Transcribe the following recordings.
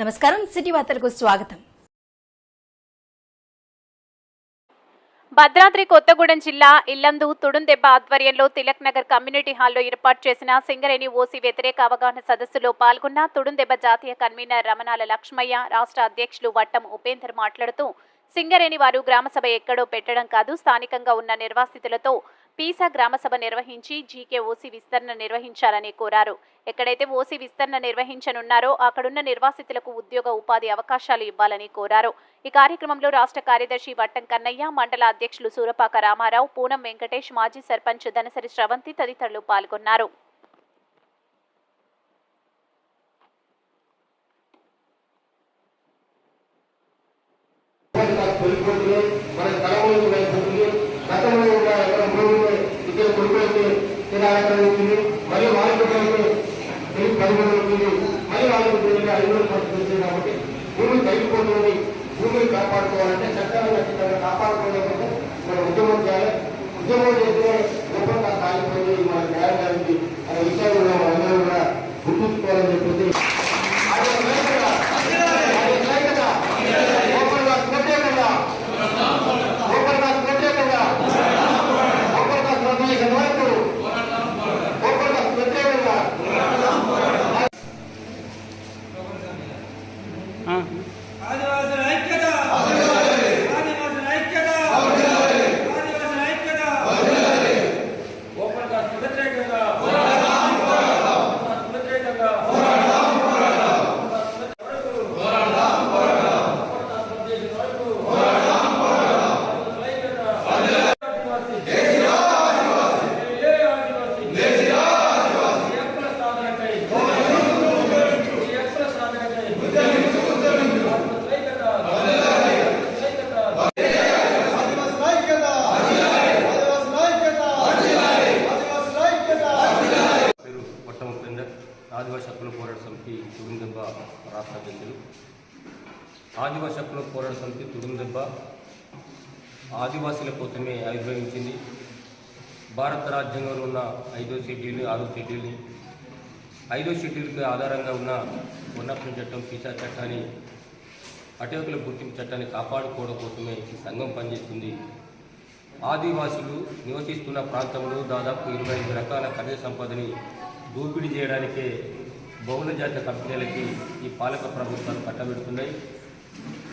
నమస్కారం సిటీ వార్తలకు స్వాగతం. భద్రాద్రి కొత్తగూడెం జిల్లా ఇల్లందు తుడుందెబ్బ ఆధ్వర్యంలో తిలక్ నగర్ కమ్యూనిటీ హాల్లో ఏర్పాటు చేసిన సింగరేణి ఓసీ వ్యతిరేక అవగాహన సదస్సులో పాల్గొన్న తుడుందెబ్బ జాతీయ కన్వీనర్ రమణాల లక్ష్మయ్య రాష్ట్ర అధ్యక్షులు వట్టం ఉపేందర్ మాట్లాడుతూ సింగరేణి వారు గ్రామసభ ఎక్కడో పెట్టడం కాదు స్థానికంగా ఉన్న నిర్వాసితులతో పీసా గ్రామసభ నిర్వహించి జీకే ఓసీ విస్తరణ నిర్వహించాలని కోరారు. ఎక్కడైతే ఓసీ విస్తరణ నిర్వహించనున్నారో అక్కడున్న నిర్వాసితులకు ఉద్యోగ ఉపాధి అవకాశాలు ఇవ్వాలని కోరారు. ఈ కార్యక్రమంలో రాష్ట్ర కార్యదర్శి వట్టం కన్నయ్య మండల అధ్యక్షులు సూరపాక రామారావు పూనం వెంకటేష్ మాజీ సర్పంచ్ ధనసరి శ్రవంతి తదితరులు పాల్గొన్నారు కోల్పోతుంది మన తలములు అయిపోతుంది గతంలో ఉన్న ఎక్కడ భూములు ఇక్కడ కొనుక్కోతే తినాలనుకుంటుంది మరియు మార్కెట్ అయితే తెలిసి పదిహేను అవుతుంది మళ్ళీ వాళ్ళకి తెలియక ఐదు రోజులు పడుతుంది కాబట్టి భూమి తగ్గిపోతుంది భూమిని కాపాడుకోవాలంటే చట్టాలు ఖచ్చితంగా కాపాడుకోలేకపోతే మన ఉద్యమం చేయాలి. ఉద్యమం చేస్తే గొప్పగా సాగిపోయి మన న్యాయం గారికి అనే విషయాలు మనం అందరూ కూడా గుర్తుంచుకోవాలని చెప్పేసి అది లేకుండా అది లేకుండా ఓపెన్గా ప్రత్యేకంగా ఓపెన్గా ప్రత్యేకంగా ఓపెన్గా ప్రత్యేక వరకు ఓపెన్గా ప్రత్యేకంగా ఆదివాసుల ఐక్యత ఆదివాసుల ఐక్యత ఆదివాసుల ఐక్యత ఓపెన్ కాస్ట్ వ్యతిరేకంగా వ్యతిరేకంగా పేరు పట్టం ఉపేందర్ ఆదివాసీ హక్కుల పోరాట సమితి తుడుందెబ్బ రాష్ట్ర అధ్యక్షులు ఆదివాసీ హక్కుల పోరాట సమితి తుడుందెబ్బ ఆదివాసీల కోసమే ఆవిర్భవించింది. భారత రాజ్యాంగంలో ఉన్న ఐదో షెడ్యూల్ ఆరో షెడ్యూల్ని ఐదో షెడ్యూల్కి ఆధారంగా ఉన్న ఉన్నపం చట్టం పీసా చట్టాన్ని అటవకుల గుర్తింపు చట్టాన్ని కాపాడుకోవడం కోసమే ఈ సంఘం పనిచేస్తుంది. ఆదివాసులు నివసిస్తున్న ప్రాంతంలో దాదాపు ఇరవై ఐదు రకాల ఖనిజ సంపదని దోపిడీ చేయడానికే బహుళ జాతి కంపెనీలకి ఈ పాలక ప్రభుత్వాలు కట్టబెడుతున్నాయి.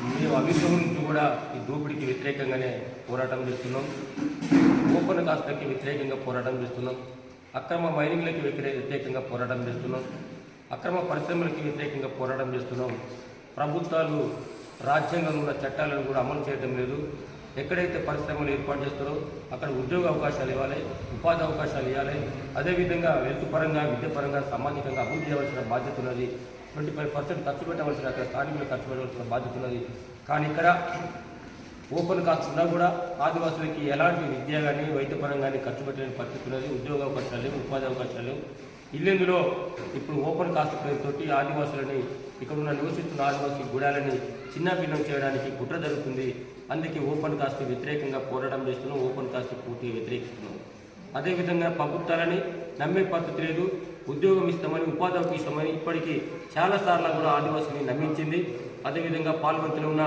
మేము అభివృద్ధి నుంచి కూడా ఈ దూపిడికి వ్యతిరేకంగానే పోరాటం చేస్తున్నాం. ఓపెన్ కాస్తకి వ్యతిరేకంగా పోరాటం చేస్తున్నాం. అక్రమ మైనింగ్లకి వ్యతిరేకంగా పోరాటం చేస్తున్నాం. అక్రమ పరిశ్రమలకి వ్యతిరేకంగా పోరాటం చేస్తున్నాం. ప్రభుత్వాలు రాజ్యాంగంలో ఉన్న చట్టాలను కూడా అమలు చేయడం లేదు. ఎక్కడైతే పరిశ్రమలు ఏర్పాటు చేస్తారో అక్కడ ఉద్యోగ అవకాశాలు ఇవ్వాలి ఉపాధి అవకాశాలు ఇవ్వాలి. అదేవిధంగా వెల్త్ పరంగా విద్య పరంగా సామాజికంగా అభివృద్ధి చేయవలసిన బాధ్యత ఉన్నది. ట్వంటీ ఫైవ్ పర్సెంట్ ఖర్చు పెట్టవలసిన అక్కడ స్థానికులు ఖర్చు పెట్టవలసిన బాధ్యత ఉన్నది. కానీ ఇక్కడ ఓపెన్ కాస్ట్ ఉన్నా కూడా ఆదివాసులకి ఎలాంటి విద్య కానీ వైద్యపరం కానీ ఖర్చు పెట్టలేని పరిస్థితి ఉన్నది. ఉద్యోగ అవకాశాలు ఉపాధి అవకాశాలు ఇల్లెందులో ఇప్పుడు ఓపెన్ కాస్ట్ పేరుతోటి ఆదివాసులని ఇక్కడ ఉన్న నివసిస్తున్న ఆదివాసీ గుడాలని చిన్న చేయడానికి కుట్ర జరుగుతుంది. అందుకే ఓపెన్ కాస్ట్ వ్యతిరేకంగా పోరాటం చేస్తున్నాం ఓపెన్ కాస్ట్ పూర్తిగా వ్యతిరేకిస్తున్నాం. అదేవిధంగా ప్రభుత్వాలని నమ్మే పద్ధతి లేదు ఉద్యోగం ఇస్తామని ఉపాధి ఇస్తామని ఇప్పటికీ చాలాసార్లు కూడా ఆదివాసుని నమ్మించింది. అదేవిధంగా పాల్వంతిలో ఉన్న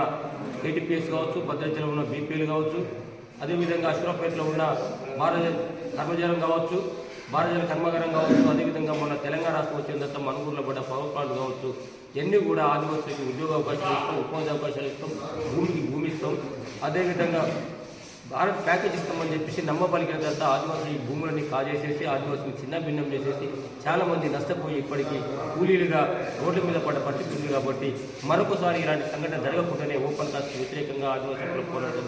ఏటీపీఎస్ కావచ్చు భద్రాచలో ఉన్న బీపీఎల్ కావచ్చు అదేవిధంగా అశ్వరపేటలో ఉన్న భారత కర్మజాలం కావచ్చు భారతజల కర్మాగారం కావచ్చు అదేవిధంగా మన తెలంగాణ రాష్ట్రం వచ్చిన తర్వాత మనుగూరులో పడ్డ పవర్ ప్లాంట్ కావచ్చు ఇవన్నీ కూడా ఆదివాసులకి ఉద్యోగ అవకాశాలు ఇస్తాం ఉపాధి అవకాశాలు ఇస్తాం భూమికి భూమి ఇస్తాం. అదేవిధంగా భారత్ ప్యాకేజ్ ఇస్తామని చెప్పేసి నమ్మబలికిన తర్వాత ఆదివాసీ భూములన్నీ కాజేసేసి ఆదివాసులు చిన్న భిన్నం చేసేసి చాలామంది నష్టపోయి ఇప్పటికీ కూలీలుగా రోడ్ల మీద పడ్డ పరిస్థితి ఉంది కాబట్టి మరొకసారి ఇలాంటి సంఘటన జరగకుండానే ఓపెన్ కాస్ట్ వ్యతిరేకంగా ఆదివాసులు పోరాటం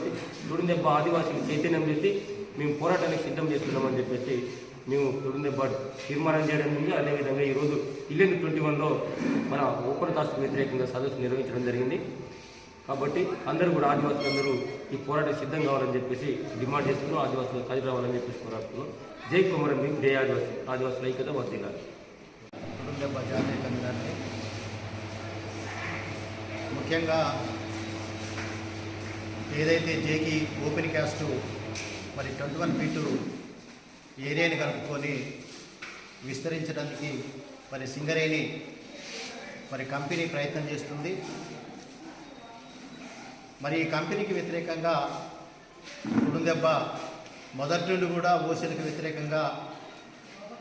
తుడిందెబ్బ ఆదివాసులు చైతన్యం చేసి మేము పోరాటానికి సిద్ధం చేస్తున్నామని చెప్పేసి మేము తుడిందెబ్బ తీర్మానం చేయడం ఉంది అదేవిధంగా ఈరోజు ఇల్లెన్ ట్వంటీ వన్లో మన ఓపెన్ కాస్ట్ వ్యతిరేకంగా సదస్సు నిర్వహించడం జరిగింది. కాబట్టి అందరూ కూడా ఆదివాసులు అందరూ ఈ పోరాటం సిద్ధం కావాలని చెప్పేసి డిమాండ్ చేస్తున్నాం ఆదివాసులు కలిసి రావాలని చెప్పేసి పోరాడుతున్నాం జై కుమారం భీమ్ జై ఆదివాసి ఆదివాసుల ఐక్యత వర్తిల్లాలి. ముఖ్యంగా ఏదైతే జేకి ఓపెన్ క్యాస్ట్ మరి ట్వంటీ వన్ ఫీటు ఏరియాని కలుపుకొని విస్తరించడానికి మరి సింగరేణి మరి కంపెనీ ప్రయత్నం చేస్తుంది. మరి ఈ కంపెనీకి వ్యతిరేకంగా దెబ్బ మొదటి నుండి కూడా ఓసీలకు వ్యతిరేకంగా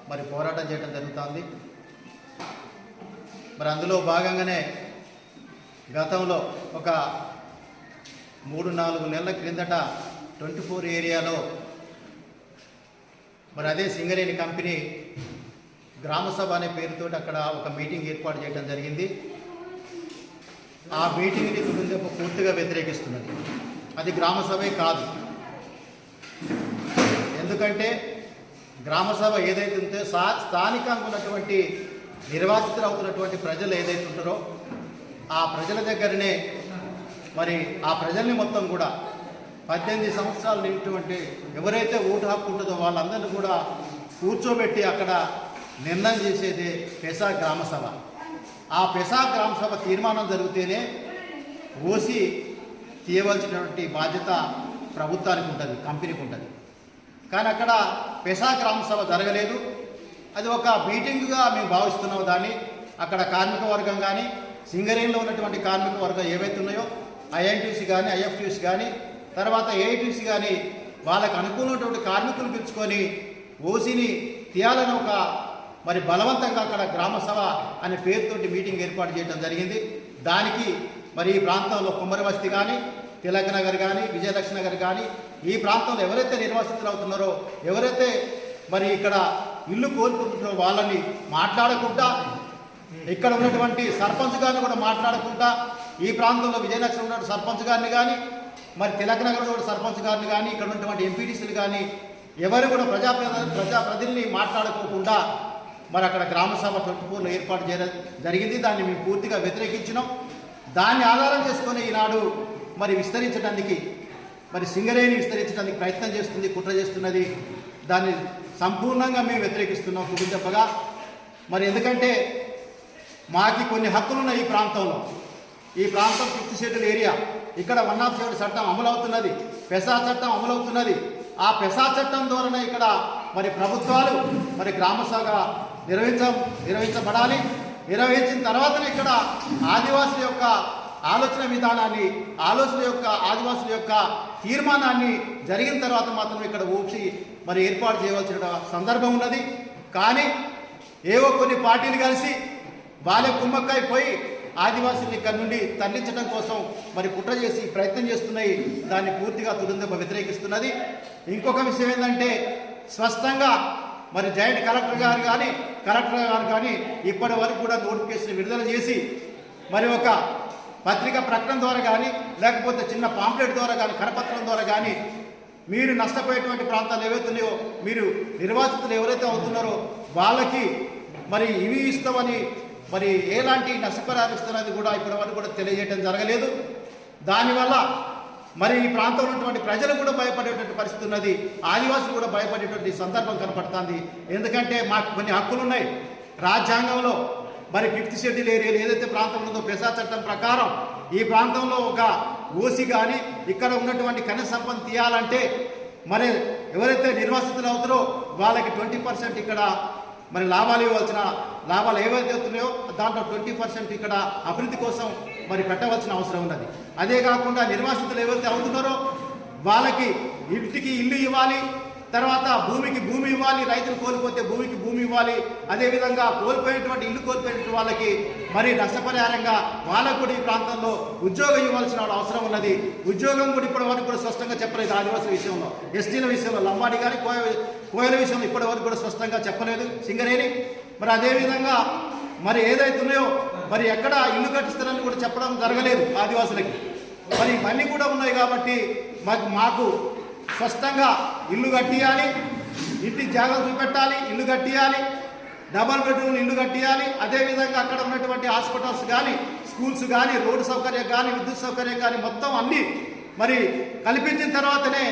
మరి పోరాటం చేయడం జరుగుతుంది. మరి అందులో భాగంగానే గతంలో ఒక మూడు నాలుగు నెలల క్రిందట ట్వంటీ ఫోర్ ఏరియాలో మరి అదే సింగరేణి కంపెనీ గ్రామసభ అనే పేరుతో అక్కడ ఒక మీటింగ్ ఏర్పాటు చేయడం జరిగింది. ఆ మీటింగ్ని కుటుంబ పూర్తిగా వ్యతిరేకిస్తున్నది. అది గ్రామసభే కాదు. ఎందుకంటే గ్రామసభ ఏదైతే ఉందో సా స్థానికంగా ఉన్నటువంటి నిర్వాసితులు అవుతున్నటువంటి ప్రజలు ఏదైతే ఉంటారో ఆ ప్రజల దగ్గరనే మరి ఆ ప్రజల్ని మొత్తం కూడా పద్దెనిమిది సంవత్సరాలు నిండినటువంటి ఎవరైతే ఓటు హక్కు ఉంటుందో వాళ్ళందరినీ కూడా కూర్చోబెట్టి అక్కడ నిర్ణయం చేసేది పెసా గ్రామసభ ఆ పెసా గ్రామసభ తీర్మానం జరిగితేనే ఓసి తీయవలసినటువంటి బాధ్యత ప్రభుత్వానికి ఉంటుంది కంపెనీకి ఉంటుంది. కానీ అక్కడ పెసా గ్రామసభ జరగలేదు. అది ఒక మీటింగ్గా మేము భావిస్తున్నాం దాన్ని. అక్కడ కార్మిక వర్గం కానీ సింగరేణిలో ఉన్నటువంటి కార్మిక వర్గం ఏవైతే ఉన్నాయో ఐఎన్టీసీ కానీ ఐఎఫ్టీసీ కానీ తర్వాత ఏఐటీసీ కానీ వాళ్ళకు అనుకున్నటువంటి కార్మికులు పిలుచుకొని ఓసీని తీయాలని ఒక మరి బలవంతంగా అక్కడ గ్రామసభ అనే పేరుతోటి మీటింగ్ ఏర్పాటు చేయడం జరిగింది. దానికి మరి ఈ ప్రాంతంలో కుమ్మరివస్తి కానీ తిలక్ నగర్ కానీ విజయలక్ష్మి నగర్ కానీ ఈ ప్రాంతంలో ఎవరైతే నిర్వాసితులు అవుతున్నారో ఎవరైతే మరి ఇక్కడ ఇల్లు కోల్పోతున్నారో వాళ్ళని మాట్లాడకుండా ఇక్కడ ఉన్నటువంటి సర్పంచ్ గారిని కూడా మాట్లాడకుండా ఈ ప్రాంతంలో విజయలక్ష్మి ఉన్న సర్పంచ్ గారిని కానీ మరి తిలక్ నగర్ సర్పంచ్ గారిని కానీ ఇక్కడ ఉన్నటువంటి ఎంపీటీసీలు కానీ ఎవరు కూడా ప్రజా ప్రజాప్రతినిధిని మాట్లాడుకోకుండా మరి అక్కడ గ్రామ సభ ఏర్పాటు చేయడం జరిగింది. దాన్ని మేము పూర్తిగా వ్యతిరేకించినాం. దాన్ని ఆధారం చేసుకొని ఈనాడు మరి విస్తరించడానికి మరి సింగరేణి విస్తరించడానికి ప్రయత్నం చేస్తుంది కుట్ర చేస్తున్నది. దాన్ని సంపూర్ణంగా మేము వ్యతిరేకిస్తున్నాం కుటుంబగా మరి ఎందుకంటే మాకి కొన్ని హక్కులున్నాయి ఈ ప్రాంతంలో. ఈ ప్రాంతం ఫిఫ్త్ షెడ్యూల్ ఏరియా. ఇక్కడ వన్ ఆఫ్ సెవెన్ చట్టం అమలవుతున్నది. పెసా చట్టం అమలవుతున్నది. ఆ పెసా చట్టం ద్వారానే ఇక్కడ మరి ప్రభుత్వాలు మరి గ్రామశాఖ నిర్వహించ నిర్వహించబడాలి. నిర్వహించిన తర్వాతనే ఇక్కడ ఆదివాసుల యొక్క ఆలోచన విధానాన్ని ఆలోచన యొక్క ఆదివాసుల యొక్క తీర్మానాన్ని జరిగిన తర్వాత మాత్రం ఇక్కడ ఊపి మరి ఏర్పాటు చేయవలసిన సందర్భం ఉన్నది. కానీ ఏవో కొన్ని పార్టీలు కలిసి వాళ్ళ కుమ్మక్కైపోయి ఆదివాసుల్ని ఇక్కడ నుండి తరలించడం కోసం మరి కుట్ర చేసి ప్రయత్నం చేస్తున్నాయి. దాన్ని పూర్తిగా తురందప వ్యతిరేకిస్తున్నది. ఇంకొక విషయం ఏంటంటే స్పష్టంగా మరి జాయింట్ కలెక్టర్ గారు కానీ కలెక్టర్ గారు కానీ ఇప్పటి వరకు కూడా నోటిఫికేషన్ విడుదల చేసి మరి ఒక పత్రిక ప్రకటన ద్వారా కానీ లేకపోతే చిన్న పాంప్లెట్ ద్వారా కానీ కరపత్రం ద్వారా కానీ మీరు నష్టపోయేటువంటి ప్రాంతాలు ఏవైతున్నాయో మీరు నిర్వాసితులు ఎవరైతే అవుతున్నారో వాళ్ళకి మరి ఇవి ఇస్తామని మరి ఎలాంటి నష్టపరిహారం ఇస్తున్నది కూడా ఇప్పటి వరకు కూడా తెలియజేయడం జరగలేదు. దానివల్ల మరి ఈ ప్రాంతంలో ఉన్నటువంటి ప్రజలు కూడా భయపడేటువంటి పరిస్థితి ఉన్నది. ఆదివాసులు కూడా భయపడేటువంటి సందర్భం కనపడుతుంది. ఎందుకంటే మాకు కొన్ని హక్కులు ఉన్నాయి. రాజ్యాంగంలో మరి ఫిఫ్త్ షెడ్యూల్ ఏరియాలో ఏదైతే ప్రాంతం ఉందో పెసా చట్టం ప్రకారం ఈ ప్రాంతంలో ఒక ఓసి కానీ ఇక్కడ ఉన్నటువంటి కనీస సంపద తీయాలంటే మరి ఎవరైతే నిర్వాసితులు అవుతారో వాళ్ళకి ట్వంటీ పర్సెంట్ ఇక్కడ మరి లాభాలు ఇవ్వాల్సిన లాభాలు ఏవైతే వస్తున్నాయో దాంట్లో ట్వంటీ పర్సెంట్ ఇక్కడ అభివృద్ధి కోసం మరి పెట్టవలసిన అవసరం ఉన్నది. అదే కాకుండా నిర్వాసితులు ఎవరైతే అవుతున్నారో వాళ్ళకి ఇంటికి ఇల్లు ఇవ్వాలి తర్వాత భూమికి భూమి ఇవ్వాలి రైతులు కోల్పోతే భూమికి భూమి ఇవ్వాలి. అదేవిధంగా కోల్పోయినటువంటి ఇల్లు కోల్పోయినటువంటి వాళ్ళకి మరి నష్టపరిహారంగా వాళ్ళకు కూడా ఈ ప్రాంతంలో ఉద్యోగం ఇవ్వాల్సిన అవసరం ఉన్నది. ఉద్యోగం కూడా ఇప్పటి వరకు కూడా స్పష్టంగా చెప్పలేదు ఆదివాసీ విషయంలో. ఎస్టీల విషయంలో లంబాడి కానీ కోయ కోయల విషయంలో ఇప్పటి వరకు కూడా స్పష్టంగా చెప్పలేదు. సింగరేణి మరి అదేవిధంగా మరి ఏదైతే ఉన్నాయో మరి ఎక్కడ ఇల్లు కట్టిస్తారని కూడా చెప్పడం జరగలేదు ఆదివాసులకి. మరి ఇవన్నీ కూడా ఉన్నాయి కాబట్టి మాకు మాకు స్పష్టంగా ఇల్లు కట్టియాలి ఇంటి జాగ్రత్త చూపెట్టాలి ఇల్లు కట్టియాలి డబల్ బెడ్రూమ్లు ఇల్లు కట్టియాలి. అదేవిధంగా అక్కడ ఉన్నటువంటి హాస్పిటల్స్ కానీ స్కూల్స్ కానీ రోడ్డు సౌకర్యం కానీ విద్యుత్ సౌకర్యం కానీ మొత్తం అన్నీ మరి కల్పించిన తర్వాతనే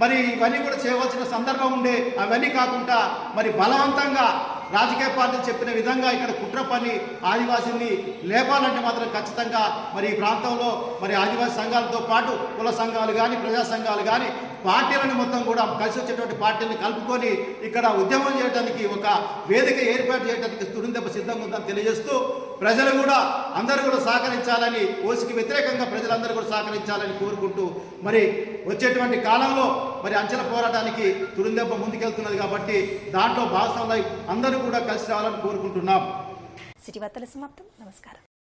మరి ఇవన్నీ కూడా చేయవలసిన సందర్భం ఉండే అవన్నీ కాకుండా మరి బలవంతంగా రాజకీయ పార్టీలు చెప్పిన విధంగా ఇక్కడ కుట్ర పని ఆదివాసీని లేపాలంటే మాత్రం ఖచ్చితంగా మరి ఈ ప్రాంతంలో మరి ఆదివాసీ సంఘాలతో పాటు కుల సంఘాలు కానీ ప్రజా సంఘాలు కానీ పార్టీలను మొత్తం కూడా కలిసి వచ్చేటువంటి పార్టీలను కలుపుకొని ఇక్కడ ఉద్యమం చేయడానికి ఒక వేదిక ఏర్పాటు చేయడానికి తురిందెబ్బ సిద్ధంగా ఉందని తెలియజేస్తూ ప్రజలు కూడా అందరూ కూడా సహకరించాలని ఓసికి వ్యతిరేకంగా ప్రజలందరూ కూడా సహకరించాలని కోరుకుంటూ మరి వచ్చేటువంటి కాలంలో మరి అంచెల పోరాటానికి తురిందెబ్బ ముందుకెళ్తున్నది కాబట్టి దాంట్లో భాగస్వాములై అందరూ కూడా కలిసి రావాలని కోరుకుంటున్నాం. సిటీ వార్తల సమాప్తం. నమస్కారం.